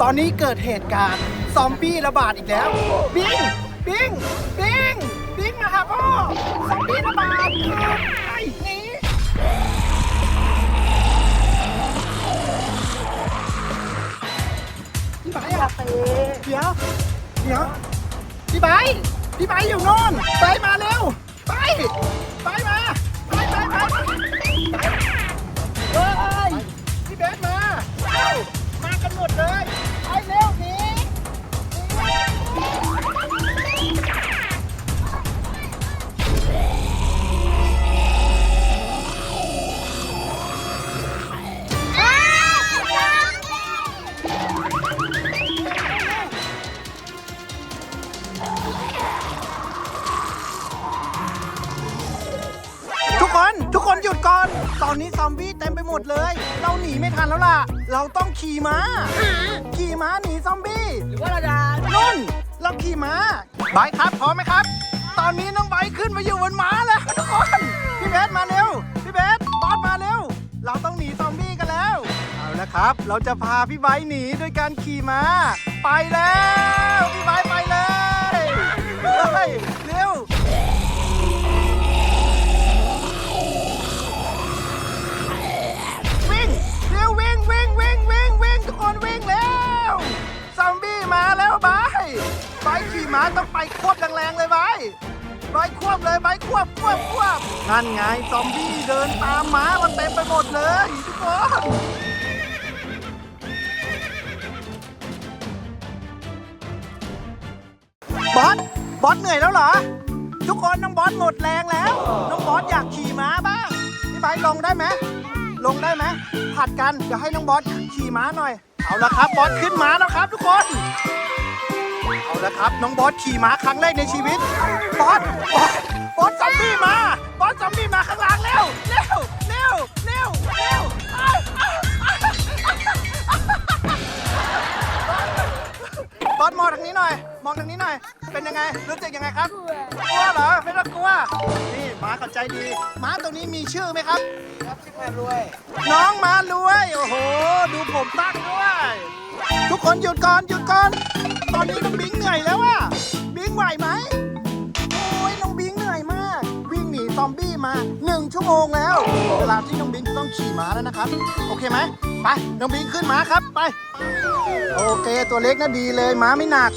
ตอนนี้เกิดเหตุการณ์ซอมบี้ระบาดอีกแล้ว บิง บิง บิง บิงมาหาพ่อ ซอมบี้ระบาดไอ้หนีพี่ไบร์ทอะเดี๋ยว เดี๋ยว พี่ไบร์ทพี่ไบร์ทอยู่โน่นไปมาเร็ว ไป ไปมาไปไปไปเฮ้ยพี่เบสมาเอ้ามากันหมดเลย คน ทุกคนหยุดก่อน ตอนนี้ซอมบี้เต็มไปหมดเลย เราหนีไม่ทันแล้วล่ะ เราต้องขี่ม้า ขี่ม้าหนีซอมบี้ หรือว่าเราจะนุ่น เราขี่ม้าไบค์ครับพร้อมไหมครับ ตอนนี้น้องไบค์ขึ้นมาอยู่บนม้าแล้วทุกคน พี่เบสมาเร็ว พี่เบสบอสมาเร็ว เราต้องหนีซอมบี้กันแล้ว เอาละครับ เราจะพาพี่ไบค์หนีด้วยการขี่ม้า ไปแล้ว พี่ไบค์ไปเลย บายบขี่ม้าต้องไปควบแรงๆเลยบายบควบเลยบควบควบควบนั่นไงซอมบี้เดินตามม้ามันเต็มไปหมดเลยทุกคนบอสบอสเหนื่อยแล้วเหรอ ทุกคนน้องบอสหมดแรงแล้ว น้องบอสอยากขี่ม้าบ้างพี่ไบลงได้ไหมลงได้ไหมผัดกันเดี๋ยวให้น้องบอสขี่ม้าหน่อย เอาละครับบอสขึ้นม้าแล้วครับ ทุกคน เอาละครับ น้องบอสขี่ม้าครั้งแรกในชีวิต บอส บอส บอสซอมบี้มา บอสซอมบี้มาข้างหลังเร็ว เร็ว เร็ว เร็ว เร็วอ้าวอ้าวอ้าวบอสมองทางนี้หน่อย มองทางนี้หน่อย เป็นยังไง รู้สึกยังไงครับ กลัวเหรอ ไม่ต้องกลัว นี่ม้าเข้าใจดี ม้าตัวนี้มีชื่อไหมครับ ครับชิคแพนรวย น้องมารวย โอ้โห ดูผมตั้งด้วยทุก คนหยุดก่อนหยุดก่อน ตอนนี้น้องบิงเหนื่อยแล้วอะบิงไหวไหมโอ้ยน้องบิงเหนื่อยมาก วิ่งหนีซอมบี้มาหนึ่งชั่วโมงแล้ว เวลาที่น้องบิงจะต้องขี่ม้าแล้วนะครับ โอเคไหมไปน้องบิงขึ้นม้าครับไป โอเคตัวเล็กนะดีเลยม้าไม่หนัก